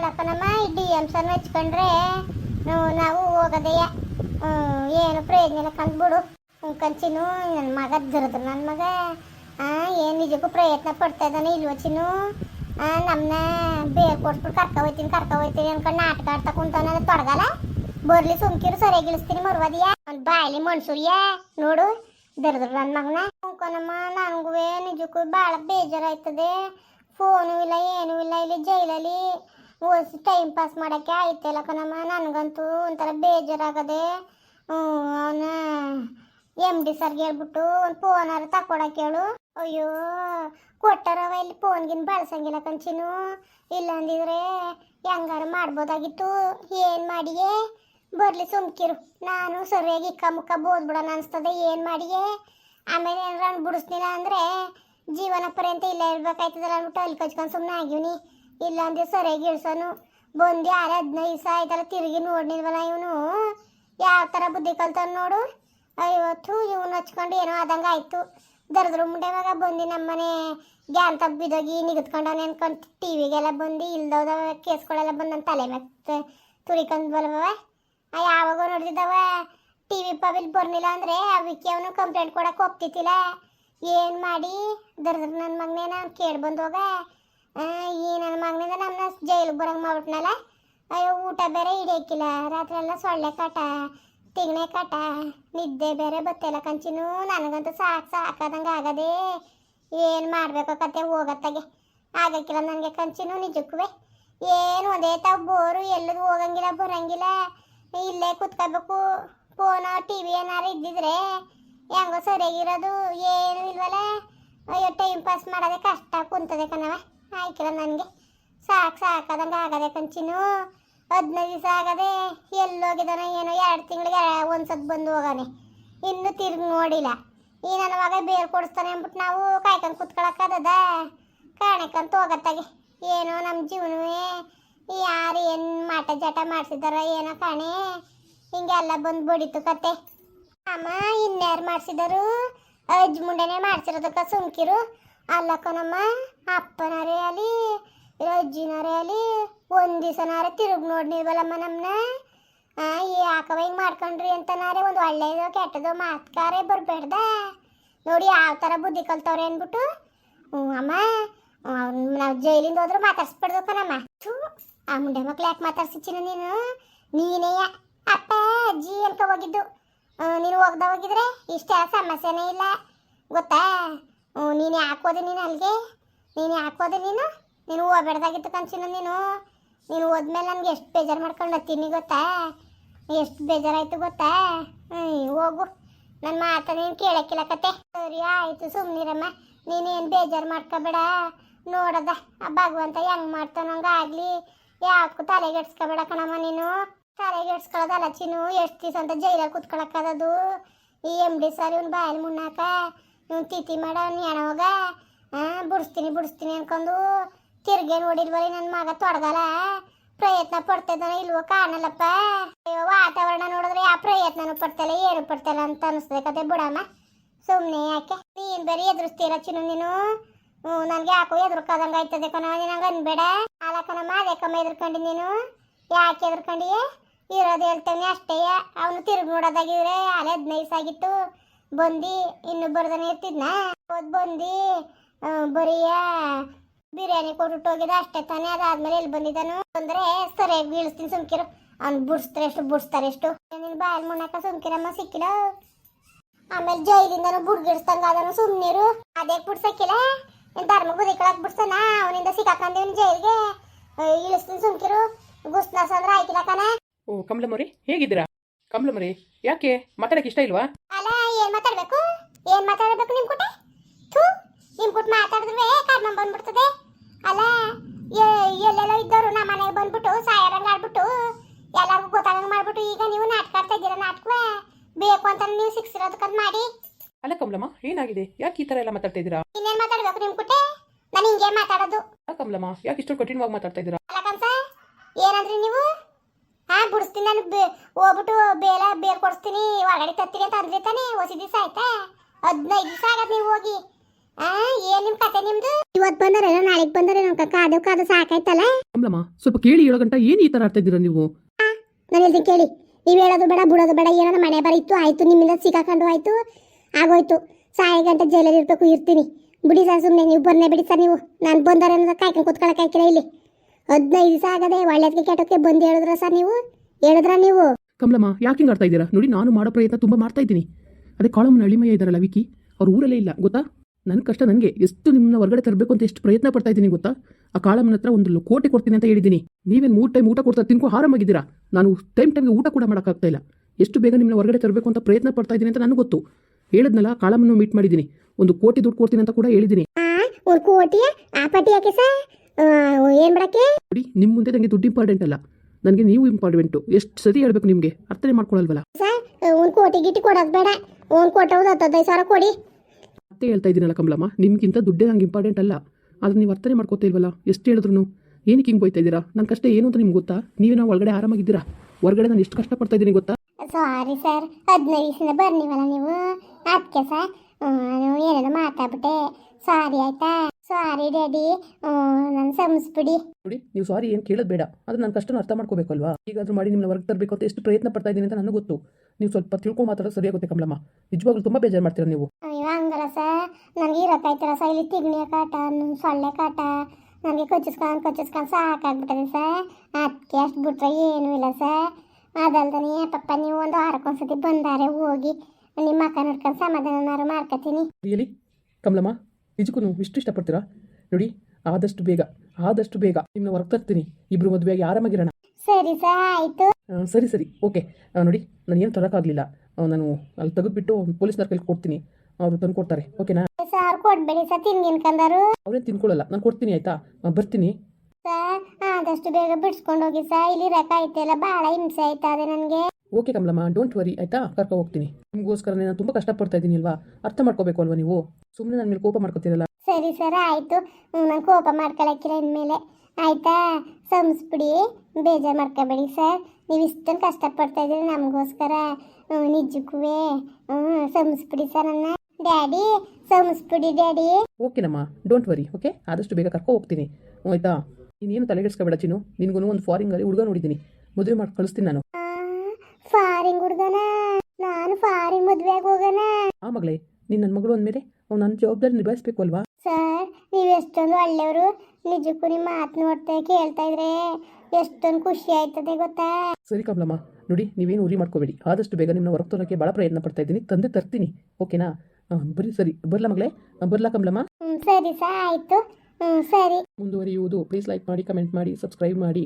ಅಲ್ಲಕ್ಕನಮ್ಮ ಇಡ್ಡಿ ಸನ್ ಹಚ್ಕೊಂಡ್ರೆ ನಾವು- ಹೋಗೋದೆಯ ಏನು ಪ್ರಯೋಜನ ಇಲ್ಲ. ಕಂದ್ಬಿಡು ಕಂಚಿನು ನನ್ನ ಮಗ ಜರದ್ರು ನನ್ನ ಮಗ ಏನು ನಿಜಕ್ಕೂ ಪ್ರಯತ್ನ ಪಡ್ತಾ ಇದ್ದಾನೆ ಇಲ್ವ ಚಿನ್ನು? ನಮ್ಮನ್ನ ಬೇರ್ ಕೊಡ್ಸ್ಬಿಟ್ಟು ಕರ್ಕ ಹೋಯ್ತೀನಿ ಕರ್ಕ ಹೋಯ್ತೀನಿ ಅನ್ಕೊಂಡು ನಾಟಕ ಆಡ್ತಾ ಕುಂತಾನ ತೊಡಗಲ್ಲ? ಬರ್ಲಿ, ಸುಮ್ಕಿರು, ಸರಿಯಾಗಿ ಇಳಿಸ್ತೀನಿ, ಮರುವದಿಯ? ಒಂದು ಬಾಯಲ್ಲಿ ಮನ್ಸೂರಿಯ? ನೋಡು ದರದ್ರು ನನ್ನ ಮಗನ. ಕುಂಕೋನಮ್ಮ ನನಗೂ ನಿಜಕ್ಕೂ ಭಾಳ ಬೇಜಾರಾಯ್ತದೆ. ಫೋನು ಇಲ್ಲ, ಏನೂ ಇಲ್ಲ, ಇಲ್ಲಿ ಜೈಲಲ್ಲಿ. ಓದಿಸಿ ಟೈಮ್ ಪಾಸ್ ಮಾಡೋಕ್ಕೆ ಆಯ್ತಲ್ಲ ಕಣಮ್ಮ ನನಗಂತೂ ಒಂಥರ ಬೇಜಾರಾಗದೆ. ಅವನ ಎಂ ಡಿ ಸರ್ಗೆ ಹೇಳ್ಬಿಟ್ಟು ಒಂದು ಫೋನಾರು ತಕೊಡಕ್ಕೆ ಹೇಳು. ಅಯ್ಯೋ, ಕೊಟ್ಟಾರವ ಇಲ್ಲಿ ಫೋನ್ಗಿನ್ ಬಳಸಂಗಿಲ್ಲ ಕಂಚಿನು. ಇಲ್ಲ ಅಂದಿದ್ರೆ ಹೆಂಗಾರು ಮಾಡ್ಬೋದಾಗಿತ್ತು. ಏನು ಮಾಡಿಯೇ? ಬರ್ಲಿ ಸುಮ್ಕಿರು. ನಾನು ಸರಿಯಾಗಿ ಇಕ್ಕ ಮುಕ್ಕ ಬೋದ್ಬಿಡೋಣ ಅನಿಸ್ತದೆ. ಏನು ಮಾಡಿಯೇ? ಆಮೇಲೆ ಏನಾರ ಬಿಡಿಸ್ತೀನಿ ಅಂದರೆ ಜೀವನ ಪರ್ಯಂತ ಇಲ್ಲ ಇರ್ಬೇಕಾಯ್ತದಲ್ಲ ಅಂದ್ಬಿಟ್ಟು ಅಲ್ಲಿ ಕಚ್ಕೊಂಡು ಸುಮ್ಮನೆ ಆಗಿವ್ನಿ. ಇಲ್ಲ ಅಂದ್ರೆ ಸರಿಯಾಗಿ ಇಳ್ಸೋನು. ಬಂದು ಯಾರು ಹದಿನೈದು ದಿವಸ ಆಯ್ತಲ್ಲ ತಿರುಗಿ ನೋಡಿದ್ವಲ್ಲ ಇವನು? ಯಾವ ಥರ ಬುದ್ಧಿ ಕಲ್ತಾನ ನೋಡು. ಇವತ್ತು ಇವನು ಹಚ್ಕೊಂಡು ಏನೋ ಆದಂಗೆ ಆಯಿತು. ದರ್ದ್ರ ಮುಂಡೆವಾಗ ಬಂದಿ ನಮ್ಮನೆ ಗ್ಯಾನ್ ತಬ್ಬಿದೋಗಿ ನಿಗದ್ಕೊಂಡವನೆ ಅನ್ಕೊಂಡು ಟಿ ವಿಗೆಲ್ಲ ಬಂದು ಇಲ್ದೋದ ಕೇಸ್ಗಳೆಲ್ಲ ಬಂದು ನನ್ನ ತಲೆ ಮತ್ತೆ ಬಲ್ವವ ಆ, ಯಾವಾಗ ನೋಡ್ತಿದ್ದವ, ಟಿ ವಿ ಪಬಿಲ್ ಬರ್ನಿಲ್ಲ ಅಂದರೆ ಅವಕ್ಕೆ ಅವನು ಕಂಪ್ಲೇಂಟ್ ಕೊಡಕ್ಕೆ ಹೋಗ್ತಿತ್ತಿಲ್ಲ. ಏನು ಮಾಡಿ? ದರ್ದ್ರ ನನ್ನ ಮಗನೇನ ಕೇಳಿ ಬಂದೋಗ ಈ ನನ್ನ ಮಗನಿಂದ ನಮ್ಮನ್ನ ಜೈಲಿಗೆ ಬರಂಗೆ ಮಾಡ್ಬಿಟ್ನಲ್ಲ? ಅಯ್ಯೋ, ಊಟ ಬೇರೆ ಹಿಡಿಯಕ್ಕಿಲ್ಲ ರಾತ್ರಿ ಎಲ್ಲ ಸೊಳ್ಳೆ ಕಟ, ತಿಗಣೆ ಕಟ, ನಿದ್ದೆ ಬೇರೆ ಬತ್ತೆಲ್ಲ ಕಂಚಿನು ನನಗಂತೂ ಸಾಕು ಸಾಕಾದಂಗೆ ಆಗದೆ. ಏನು ಮಾಡಬೇಕು ಕತೆ ಹೋಗತ್ತಾಗೆ. ಆಗಕ್ಕಿಲ್ಲ ನನಗೆ ಕಂಚಿನು ನಿಜಕ್ಕೂ ಏನು ಒಂದೇ ತಾವು ಬೋರು ಎಲ್ಲದು ಹೋಗಂಗಿಲ್ಲ, ಬರಂಗಿಲ್ಲ. ಇಲ್ಲೇ ಕುತ್ಕೋಬೇಕು. ಫೋನು ಟಿ ವಿ ಏನಾರು ಇದ್ದಿದ್ರೆ ಹೆಂಗೋ ಸರಿಯಾಗಿರೋದು. ಏನು ಇಲ್ವಲ್ಲ? ಅಯ್ಯೋ ಟೈಮ್ ಪಾಸ್ ಮಾಡೋದೇ ಕಷ್ಟ ಕುಂತದೆ ಕಣವ ಆಯ್ಕಿಲ್ಲ ನನಗೆ. ಸಾಕು ಸಾಕಾದಂಗೆ ಆಗದೆ ಕಂಚಿನು. ಹದಿನೈದು ದಿವಸ ಆಗದೆ ಎಲ್ಲೋಗಿದ್ದಾನೆ, ಏನೋ ಎರಡು ತಿಂಗಳಿಗೆ ಒಂದ್ಸತ್ ಬಂದು ಹೋಗಾನೆ. ಇನ್ನೂ ತಿರ್ಗಿ ನೋಡಿಲ್ಲ. ಈ ನನ್ನ ಮಗ ಬೇರ್ ಕೊಡಿಸ್ತಾನೆ ಅಂದ್ಬಿಟ್ಟು ನಾವು ಕಾಯ್ಕೊಂಡು ಕುತ್ಕೊಳಕ್ಕದ ಕಾಣಕ್ಕಂತ ಹೋಗತ್ತಾಗೆ. ಏನೋ ನಮ್ಮ ಜೀವನವೇ. ಯಾರು ಏನು ಮಾಟ ಜಟ ಮಾಡಿಸಿದಾರ ಏನೋ ಕಾಣೆ. ಹಿಂಗೆಲ್ಲ ಬಂದು ಬಡಿತು ಕತೆ. ಅಮ್ಮ, ಇನ್ಯಾರು ಮಾಡಿಸಿದರು? ಅಜ್ಜ ಮುಂಡೆನೇ ಮಾಡಿಸಿರೋದಕ್ಕ ಸುಮ್ಕಿರು. ಅಲ್ಲ ಕಣಮ್ಮ ಅಪ್ಪನರೇ ಅಲ್ಲಿ ಅಜ್ಜಿನರೇ ಅಲ್ಲಿ ಒಂದು ದಿವಸನಾರ ತಿರುಗಿ ನೀವಲ್ಲಮ್ಮ ನಮ್ಮನ್ನ ಯಾಕವ ಹಿಂಗೆ ಮಾಡ್ಕೊಂಡ್ರಿ ಅಂತನಾರೆ, ಒಂದು ಒಳ್ಳೇದು ಕೆಟ್ಟದೋ ಮಾತ್ಕಾರೇ ಬರ್ಬೇಡ್ದ ನೋಡಿ ಯಾವ ಥರ ಬುದ್ಧಿ ಕಲ್ತವ್ರೆ ಅಂದ್ಬಿಟ್ಟು ಹ್ಞೂ ಅಮ್ಮ ನಾವು ಜೈಲಿಂದ ಹೋದ್ರು ಮಾತಾಡ್ಸ್ಬಿಡ್ದು ಕಣಮ್ಮ. ಥೂ, ಆ ಮುಂಡೆ ಮಕ್ಳು ಯಾಕೆ ಮಾತಾಡ್ಸಿಚ್ಚಿನ ನೀನು? ನೀನೇ ಅಪ್ಪ, ಅಜ್ಜಿ ಅನ್ಕೊ ಹೋಗಿದ್ದು. ನೀನು ಹೋಗ್ದ ಹೋಗಿದ್ರೆ ಇಷ್ಟೆಲ್ಲ ಸಮಸ್ಯೆನೇ ಇಲ್ಲ. ಗೊತ್ತಾ? ನೀನು ಯಾಕೆ ಹೋದೆ ನೀನು ಅಲ್ಲಿಗೆ? ನೀನು ಯಾಕೆ ಹೋದೆ ನೀನು? ನೀನು ಹೋಗ್ಬೇಡ್ದಾಗಿತ್ತು ಕನ್ಸಿನ ನೀನು. ನೀನು ಹೋದ್ಮೇಲೆ ನನಗೆ ಎಷ್ಟು ಬೇಜಾರು ಮಾಡ್ಕೊಂಡು ಹತ್ತೀನಿ ಗೊತ್ತಾ? ಎಷ್ಟು ಬೇಜಾರಾಯ್ತು ಗೊತ್ತಾ? ಹ್ಞೂ, ಹೋಗು. ನನ್ನ ಮಾತ ನೀನು ಕೇಳಕ್ಕಿಲ್ಲ ಕತೆ. ಸರಿ ಆಯಿತು ಸುಮ್ಮನಿರಮ್ಮ ನೀನೇನು ಬೇಜಾರು ಮಾಡ್ಕೊಬೇಡ. ನೋಡದ, ಆ ಭಗವಂತ ಹೆಂಗೆ ಮಾಡ್ತಾನೋ ಹಂಗಾಗ್ಲಿ ಯಾಕೂ ತಲೆಗೆಡ್ಸ್ಕೋಬೇಡ ಕಣಮ್ಮ ನೀನು. ತಲೆಗೆಡ್ಸ್ಕೊಳ್ಳೋದಲ್ಲ ಚಿನ್ನು, ಎಷ್ಟು ದಿವಸ ಅಂತ ಜೈಲಲ್ಲಿ ಕುತ್ಕೊಳಕ್ಕದದು ಈ ಎಂ ಡಿ ಸರ್ ಇವ್ನು ಬಾಯಲ್ಲಿ ಮುನ್ನಾಕ. ಇವ್ನು ತಿಥಿ ಮಾಡ ಹಾಂ, ಬಿಡಿಸ್ತೀನಿ ಬಿಡಿಸ್ತೀನಿ ಅನ್ಕೊಂಡು ತಿರ್ಗೆ ನೋಡಿಲ್ವಲ್ಲ ನನ್ನ ಮಗ ತೊಡಗಲ್ಲ ಪ್ರಯತ್ನ ಪಡ್ತದನ ಇಲ್ವೋ ಕಾಣಲ್ಲಪ್ಪ. ಅಯ್ಯೋ, ವಾತಾವರಣ ನೋಡಿದ್ರೆ ಯಾವ ಪ್ರಯತ್ನನೂ ಪಡ್ತಲ್ಲ, ಏನು ಪಡ್ತಲ್ಲ ಅಂತ ಅನಿಸ್ತದೆ ಕತೆ ಬಿಡಮ್ಮ. ಸುಮ್ಮನೆ ಯಾಕೆ? ನೀನು ಬೇರೆ ಎದುರಿಸ್ತೀರ ಚಿನ್ನು ನೀನು? ಹ್ಞೂ ನನಗೆ ಯಾಕೋ ಎದುರ್ಕೋದಂಗೆ ಆಯ್ತದೆ ಕಣ ನೀನು ಹಂಗೆ ಅನ್ಬೇಡ. ಅಲ್ಲ ಕಣಮ್ಮ ಅದೇ ಕಮ್ಮ ಎದುರ್ಕೊಂಡು ನೀನು? ಯಾಕೆ ಎದುರ್ಕೊಂಡಿಯೇ? ಇರೋದು ಹೇಳ್ತೇನೆ ಅಷ್ಟೇ. ಅವನು ತಿರುಗಿ ನೋಡೋದಾಗಿದ್ರೆ ಅಲೆ ಹದಿನೈದು ಆಗಿತ್ತು. ಬಂದು, ಇನ್ನು ಬರ್ದಾನೆ ಇರ್ತಿದ್ನ? ಓದ್ ಬಂದು ಬರೀಯ ಬಿರಿಯಾನಿ ಕೊಟ್ಟು ಹೋಗಿದ ಅಷ್ಟೇ ತಾನೇ, ಅದಾದ್ಮೇಲೆ ಎಲ್ಲಿ ಬಂದಿದ್ದಾನು? ಅಂದ್ರೆ ಸರಿಯಾಗಿ ಬೀಳಿಸ್ತೀನಿ ಸುಮ್ಕಿರು. ಅವ್ನ್ ಬುಡ್ಸ್ತಾರೆ ಎಷ್ಟು ಬುಡ್ಸ್ತಾರೆ ಎಷ್ಟು? ನಿನ್ನ ಬಾಯಲ್ಲಿ ಮುನ್ನಕ ಸುಮ್ಕಿರಮ್ಮ, ಸಿಕ್ಕಿಲ್ಲ? ಆಮೇಲೆ ಜೈಲಿಂದನು ಬುಡ್ಗಿಡ್ಸ್ದಂಗ ಅದನು ಸುಮ್ನಿರು. ಅದೇ ಬುಡ್ಸಕ್ಕಿಲ್ಲ ನೀನ್ ಧರ್ಮ ಗುದಿಕೊಳಕ್ ಬಿಡ್ಸನ ಅವನಿಂದ ಸಿಕ್ಕಾಕಂದೇವನ್ ಜೈಲ್ಗೆ? ಇಳಿಸ್ತೀನಿ ಸುಮ್ಕಿರು. ಗುಸ್ನಾಸ್ ಅಂದ್ರೆ ಆಯ್ತಿಲ್ಲ ಕಣ. ಓ ಕಮಲಮ್ಮರಿ ಹೇಗಿದ್ದೀರಾ? ಕಮಲಮರಿ, ಯಾಕೆ? ಮಾತಾಡಕ್ಕೆ ಇಷ್ಟ ಇಲ್ವಾ? ಏನ್ ಮಾತಾಡಬೇಕು ನಿಮ್ ಕುಟೆ? ಥೂ ನಿಮ್ ಕೂಟ ಮಾತಾಡಿದ್ರೆ ಕರ್ಮ ಬಂದ್ಬಿಡ್ತದೆ. ಅಲ್ಲ ಎಲ್ಲೆಲ್ಲೋ ಇದ್ದವರು ನಮ್ಮ ಮನೆಗೆ ಬಂದ್ಬಿಟ್ಟು ಸಾಯರಂಗ ಆಡ್ಬಿಟ್ಟು ಎಲ್ಲರಿಗೂ ಗೊತ್ತಾಗಂಗ್ ಮಾಡ್ಬಿಟ್ಟು ಈಗ ನೀವು ನಾಟಕ ಆಡ್ತಾ ಇದ್ದೀರಾ ನಾಟಕ ಬೇಕು ಅಂತ ನೀವು ಸಿಕ್ಸಿರೋದಕ್ಕಂತ ಮಾಡಿ. ಅಲ್ಲ ಕಮಲಮ್ಮ ಏನಾಗಿದೆ? ಯಾಕೆ ಈ ಥರ ಎಲ್ಲ ಮಾತಾಡ್ತಾ ಇದ್ದೀರಾ? ಇನ್ನೇನ್ ಮಾತಾಡ್ಬೇಕು ನಿಮ್ ಕುಟೆ? ನಾನು ಹಿಂಗೆ ಮಾತಾಡೋದು. ಅಲ್ಲ ಕಮಲಮ್ಮ ಯಾಕೆ ಇಷ್ಟೊಂದು ಕಠಿಣವಾಗಿ ಮಾತಾಡ್ತಾ ಇದ್ದೀರಾ? ಅಲ್ಲ ಕಂಸ ಏನಂದ್ರಿ ನೀವು? ಹಾ ಬಿಡಿಸ್ತೀನಿ ನಾನು ಹೋಗ್ಬಿಟ್ಟು ಬೇಲ ಬೇರ್ ಕೊಡಿಸ್ತೀನಿ ಒಳಗಡೆ ತತ್ತೀನಿ ಅಂತ ಅಂದ್ರಿ ತಾನೇ ಹೊಸ ದಿವಸ ಆಯ್ತಾ? ಹದಿನೈದು ದಿವಸ ಆಗತ್ತೆ ನೀವು ಹೋಗಿ. ಏನ್ ನಿಮ್ ಕತೆ ನಿಮ್ದು? ಇವತ್ ಬಂದರೇನೋ ನಾಳೆಗ್ ಬಂದರೇನೋ ಕಾದು ಕಾದು ಸಾಕಾಯ್ತಲ್ಲ? ಕಮಲಮ್ಮ ಸ್ವಲ್ಪ ಕೇಳಿ ಹೇಳೋ ಗಂಟ ಏನು ಈ ಥರ ಆಡ್ತಾ ಇದ್ದೀರಾ ನೀವು? ನಾನು ಹೇಳ್ತೀನಿ ಕೇಳಿ. ನೀವ್ ಹೇಳೋದು ಬೇಡ ಬಿಡೋದು ಬೇಡ ಏನೋ ಮನೆ ಬರೀತು ಆಯ್ತು ನಿಮ್ಮಿಂದ ಸಿಕ್ಕಾಕೊಂಡು ಆಯ್ತು ಆಗೋಯ್ತು. ಸಾಯ ಗಂಟೆ ಜೈಲಲ್ಲಿ ಇರ್ಬೇಕು ಇರ್ತೀನಿ. ಬಿಡಿ ಸರ್ ಸುಮ್ಮನೆ ನೀವು ಬಂದೇ ಬಿಡಿ ಸರ್ ನೀವು. ನಾನು ಬಂದರೆ ಅನ್ನೋದು ಕಾಯ್ಕೊಂಡು ಕೂತ್ಕೊಳಕ್ ಆಯ್ಕಿಲ್ಲ ಇಲ್ಲಿ. ಹದಿನೈದು ದಿವಸ ಆಗದೆ ಒಳ್ಳೇದಕ್ಕೆ ಕೆಟ್ಟಕ್ಕೆ ಬಂದು ಹೇಳಿದ್ರ ಸರ್ ನೀವು? ಹೇಳಿದ್ರ ನೀವು? ಕಮಲಮ್ಮ ಯಾಕೆ ಹಿಂಗ್ ಆಡ್ತಾ ಇದ್ದೀರಾ? ನೋಡಿ ನಾನು ಮಾಡೋ ಪ್ರಯತ್ನ ತುಂಬಾ ಮಾಡ್ತಾ ಇದ್ದೀನಿ. ಅದೇ ಕಾಳಮ್ಮನ ಅಳಿಮಯ್ಯ ಇದಾರಲ್ಲ ವಿಕಿ ಅವ್ರ ಊರಲ್ಲೇ ಇಲ್ಲ ಗೊತ್ತಾ? ನನ್ನ ಕಷ್ಟ ನನಗೆ ಎಷ್ಟು ನಿಮ್ಮನ್ನ ಹೊರಗಡೆ ತರಬೇಕು ಅಂತ ಎಷ್ಟು ಪ್ರಯತ್ನ ಪಡ್ತಾ ಇದ್ದೀನಿ ಗೊತ್ತಾ? ಆ ಕಾಳಮ್ಮನ ಹತ್ರ ಒಂದು ಕೋಟಿ ಕೊಡ್ತೀನಿ ಅಂತ ಹೇಳಿದ್ದೀನಿ. ನೀವೇನು ಮೂರು ಟೈಮ್ ಊಟ ಕೊಡ್ತಾ ತಿನ್ಕೊ ಆರಾಮಾಗಿದ್ದೀರಾ? ನಾನು ಟೈಮ್ ಟೈಮ್ಗೆ ಊಟ ಕೂಡ ಮಾಡೋಕ್ಕಾಗ್ತಾ ಇಲ್ಲ. ಎಷ್ಟು ಬೇಗ ನಿಮ್ಮನ್ನ ಹೊರಗಡೆ ತರಬೇಕು ಅಂತ ಪ್ರಯತ್ನ ಪಡ್ತಾ ಇದ್ದೀನಿ ಅಂತ ನನಗೆ ಗೊತ್ತು. ಹೇಳಿದ್ನಲ್ಲ ಕಾಳಮ್ಮನ ಮೀಟ್ ಮಾಡಿದ್ದೀನಿ. ಒಂದು ಕೋಟಿ ದುಡ್ಡು ಕೊಡ್ತೀನಿ ಅಂತ ಕೂಡ ಹೇಳಿದ್ದೀನಿ. ನಿಮ್ಮ ಮುಂದೆ ನನಗೆ ದುಡ್ಡು ಇಂಪಾರ್ಟೆಂಟ್ ಅಲ್ಲ. ನನಗೆ ನೀವು ಇಂಪಾರ್ಟೆಂಟು ಎಷ್ಟು ಸರಿ ಹೇಳಬೇಕು ನಿಮಗೆ ಅರ್ಥನೇ ಮಾಡ್ಕೊಳ್ಳಲ್ವಲ್ಲ ಸರ್ ಒಂದು ಕೋಟಿ ಗಿಟ್ಟಿ ಕೊಡೋದು ಬೇಡ. ಒಂದು ಕೋಟಿ ಹೌದು ಹತ್ತೈದು ಸಾವಿರ ಕೊಡಿ. ಮತ್ತೆ ಹೇಳ್ತಾ ಇದ್ದೀನಲ್ಲ ಕಮಲಮ್ಮ ನಿಮ್ಗಿಂತ ದುಡ್ಡೇ ನಂಗೆ ಇಂಪಾರ್ಟೆಂಟ್ ಅಲ್ಲ. ಆದ್ರೆ ನೀವು ಅರ್ಥನೇ ಮಾಡ್ಕೋತಿಲ್ವಲ್ಲ ಎಷ್ಟು ಹೇಳಿದ್ರು ಏನಕ್ಕೆ ಹಿಂಗೆ ಹೋಯ್ತಾ ಇದ್ದೀರಾ? ನನ್ನ ಕಷ್ಟ ಏನು ಅಂತ ನಿಮ್ಗೆ ಗೊತ್ತಾ? ನೀವು ನಾವು ಒಳಗಡೆ ಆರಾಮಾಗಿದ್ದೀರಾ? ಹೊರಗಡೆ ನಾನು ಎಷ್ಟು ಪಡ್ತಾ ಇದ್ದೀನಿ ಗೊತ್ತಾ? ಸಾರಿ ಸರ್ ಹದಿನೈದು ದಿವಸದಿಂದ ಬರ್ನಿವಲ್ಲ ನೀವು? ಅದಕ್ಕೆ ಸರ್ ನಾನು ಏನೇನೋ ಮಾತಾಡ್ಬಿಟ್ಟೆ. ಸಾರಿ ಆಯ್ತಾ? ಸಾರಿ ಡ್ಯಾಡಿ ನನ್ನ ಸಂಸ್ಬಿಡಿ ನೋಡಿ ನೀವು ಸಾರಿ ಏನು ಕೇಳೋದು ಬೇಡ. ಆದ್ರೆ ನನ್ನ ಕಷ್ಟನ ಅರ್ಥ ಮಾಡ್ಕೋಬೇಕಲ್ವಾ? ಈಗಾದ್ರೂ ಮಾಡಿ ನಿಮ್ಮನ್ನ ವರ್ಕ್ ತರಬೇಕು ಅಂತ ಎಷ್ಟು ಪ್ರಯತ್ನ ಪಡ್ತಾ ಇದ್ದೀನಿ ಅಂತ ನನಗೆ ಗೊತ್ತು. ನೀವು ಸ್ವಲ್ಪ ತಿಳ್ಕೊಂಡು ಮಾತಾಡೋದು ಸರಿಯಾಗುತ್ತೆ ಕಮಲಮ್ಮ. ನಿಜವಾಗ್ಲೂ ತುಂಬ ಬೇಜಾರು ಮಾಡ್ತೀರಾ ನೀವು? ಅಯ್ಯೋ ಹಂಗಲ್ಲ ಸರ್. ನನಗೆ ಇರಕ್ಕಾಯ್ತಲ್ಲ ಸರ್ ಇಲ್ಲಿ ತಿಗ್ಣಿಯ ಕಾಟ ಸೊಳ್ಳೆ ಕಾಟ. ನನಗೆ ಕೊಚ್ಚಿಸ್ಕೊಂಡು ಕೊಚ್ಚಿಸ್ಕೊಂಡು ಸಾಕಾಗ್ಬಿಟ್ಟದೆ ಸರ್. ಅದಕ್ಕೆ ಅಷ್ಟು ಬಿಟ್ರೆ ಏನೂ ಇಲ್ಲ ಸರ್. ಅದಲ್ದನೇ ಪಪ್ಪ ನೀವು ಒಂದು ವಾರಕ್ಕೊಂದ್ಸತಿ ಬಂದಾರೆ ಹೋಗಿ. ನಿಮ್ಮ ಅಕ್ಕ ನೋಡ್ಕೊಂಡು ಸಮಾಧಾನ ಮಾಡ್ಕೊತೀನಿ. ರಿಯಲಿ ಕಮಲಮ್ಮ? ನಿಜಕ್ಕೂ ನೀವು ಇಷ್ಟು ಇಷ್ಟಪಡ್ತೀರಾ? ನೋಡಿ ಆದಷ್ಟು ಬೇಗ ಆದಷ್ಟು ಬೇಗ ನಿಮ್ಮನ್ನ ಹೊರಗೆ ತರ್ತೀನಿ ಇಬ್ಬರು ಮದುವೆಯಾಗಿ ಆರಾಮಾಗಿರೋಣ ಸರಿ ಸರ್ ಆಯಿತು. ಸರಿ ಸರಿ. ಓಕೆ. ನೋಡಿ ನಾನು ಏನು ತರೋಕ್ಕಾಗಲಿಲ್ಲ. ನಾನು ಅಲ್ಲಿ ತೆಗೆದುಬಿಟ್ಟು ಪೊಲೀಸ್ನವ್ರ ಕೈಲಿ ಕೊಡ್ತೀನಿ. ಅವರು ತಂದು ಕೊಡ್ತಾರೆ. ಓಕೆನಾ? ಸರ್ ಕೊಡ್ಬೇಡಿ ಸರ್ ತಿನ್ಗಿನ್ಕಂದರು ಅವ್ರೇನು ತಿನ್ಕೊಳ್ಳಲ್ಲ. ನಾನು ಕೊಡ್ತೀನಿ ಆಯಿತಾ? ಬರ್ತೀನಿ. ಸರ್ ಆದಷ್ಟು ಬೇಗ ಬಿಡ್ಸ್ಕೊಂಡು ಹೋಗಿ ಸರ್. ಇಲ್ಲಿ ಇಲ್ಲ ಭಾಳ ಹಿಂಸೆ ಆಯ್ತಾ ಅದೇ ನನಗೆ. ಓಕೆ ಕಮಲಮ್ಮ ಡೋಂಟ್ ವರಿ ಆಯ್ತಾ? ಕರ್ಕೊ ಹೋಗ್ತೀನಿ. ನಿಮಗೋಸ್ಕರ ನಾನು ತುಂಬ ಕಷ್ಟಪಡ್ತಾ ಇದ್ದೀನಿ ಅಲ್ವಾ? ಅರ್ಥ ಮಾಡ್ಕೋಬೇಕು ಅಲ್ವಾ ನೀವು? ಸುಮ್ಮನೆ ನನ್ನ ಮೇಲೆ ಕೋಪ ಮಾಡ್ಕೋತೀರಲ್ಲ? ಸರಿ ಸರ್ ಆಯ್ತು. ನಾನು ಕೋಪ ಮಾಡ್ಕೊಳಕ್ಕಿಲ್ಲ ಇನ್ಮೇಲೆ. ಆಯ್ತಾ? ಸಂಸ್ಬಿಡಿ ಬೇಜಾರು ಮಾಡ್ಕೋಬೇಡಿ ಸರ್. ನೀವು ಇಷ್ಟೊಂದು ಕಷ್ಟಪಡ್ತಾ ಇದ್ದೀರಿ ನಮಗೋಸ್ಕರ. ನಿಜಕ್ಕೂ ಸಂಸ್ಬಿಡಿ ಸರ್ ನನ್ನ. ಡ್ಯಾಡಿ ಸಂಸ್ಬಿಡಿ ಡ್ಯಾಡಿ. ಓಕೆನಮ್ಮ ಡೋಂಟ್ ವರಿ ಓಕೆ ಆದಷ್ಟು ಬೇಗ ಕರ್ಕೊ ಹೋಗ್ತೀನಿ. ಆಯಿತಾ? ನೀನೇನು ತಲೆಗೆಡ್ಸ್ಕೊಬೇಡ ಚಿನ್ನು. ನಿನಗೂ ಒಂದು ಫಾರಿಂಗಲ್ಲಿ ಹುಡುಗ ನೋಡಿದ್ದೀನಿ. ಮದುವೆ ಮಾಡಿ ಕಳಿಸ್ತೀನಿ ನಾನು. ಮಗಳೇ ನೀನು ನನ್ನ ಮಗಳು ಅಂದಮೇಲೆ ನನ್ನ ಜವಾಬ್ದಾರಿ ನಿಭಾಯಿಸ್ಬೇಕು ಅಲ್ವಾ ಸರ್ ನೀವು ಎಷ್ಟೊಂದು ಒಳ್ಳೆಯವರು. ನಿಜಕ್ಕೂ ನಿಮ್ಮ ಮಾತು ನೋಡ್ತಾ ಕೇಳ್ತಾ ಇದ್ರೆ ಎಷ್ಟೊಂದು ಖುಷಿ ಆಯ್ತದೆ ಗೊತ್ತಾ? ಸರಿ ಕಮಲಮ್ಮ ನೋಡಿ ನೀವೇನು ಉರಿ ಮಾಡ್ಕೋಬೇಡಿ. ಆದಷ್ಟು ಬೇಗ ನಿಮ್ಮನ್ನ ಹೊರಗೆ ತರೋಕ್ಕೆ ಭಾಳ ಪ್ರಯತ್ನ ಪಡ್ತಾ ಇದ್ದೀನಿ. ತಂದೆ ತರ್ತೀನಿ. ಓಕೆನಾ? ಹಾಂ ಬರೀ ಸರಿ. ಬರಲಾ ಮಗಳೇ? ಬರಲಾ ಕಮಲಮ್ಮ? ಸರಿ ಸರ್ ಆಯಿತು. ಹ್ಞೂ ಸರಿ. ಮುಂದುವರಿಯುವುದು. ಪ್ಲೀಸ್ ಲೈಕ್ ಮಾಡಿ ಕಮೆಂಟ್ ಮಾಡಿ ಸಬ್ಸ್ಕ್ರೈಬ್ ಮಾಡಿ.